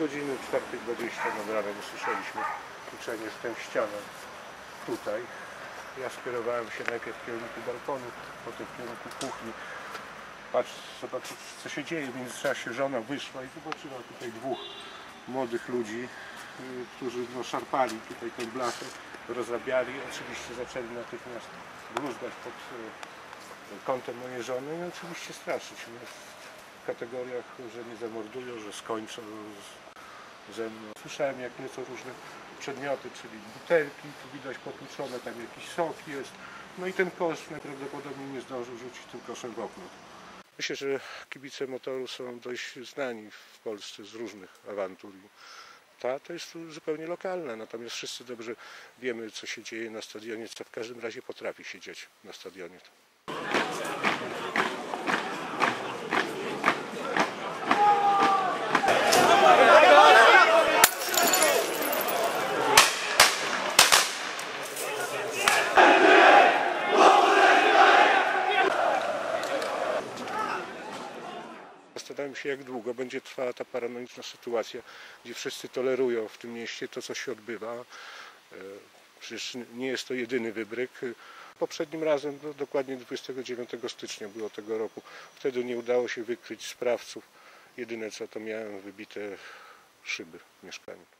godziny 4.20 nad ranem usłyszeliśmy kluczenie w tę ścianę tutaj. Ja skierowałem się najpierw w kierunku balkonu, potem w kierunku kuchni. Patrz, zobaczyć co się dzieje. W międzyczasie żona wyszła i zobaczyła tutaj dwóch młodych ludzi, y, którzy no, szarpali tutaj tę blachę, rozrabiali. Oczywiście zaczęli natychmiast bluzgać pod y, kątem mojej żony i oczywiście straszyć mnie w kategoriach, że mnie zamordują, że skończą z, ze mną. Słyszałem jak nieco różne przedmioty, czyli butelki, tu widać potłuczone, tam jakiś sok jest. No i ten kosz najprawdopodobniej nie zdążył rzucić tym koszem w okno. Myślę, że kibice motoru są dość znani w Polsce z różnych awantur. Ta to jest zupełnie lokalna, natomiast wszyscy dobrze wiemy, co się dzieje na stadionie, co w każdym razie potrafi się dziać na stadionie. Zastanawiam się, jak długo będzie trwała ta paranoiczna sytuacja, gdzie wszyscy tolerują w tym mieście to, co się odbywa. E, Przecież nie jest to jedyny wybryk. Poprzednim razem, no, dokładnie 29 stycznia było tego roku, wtedy nie udało się wykryć sprawców. Jedyne co to miałem wybite szyby w mieszkaniu.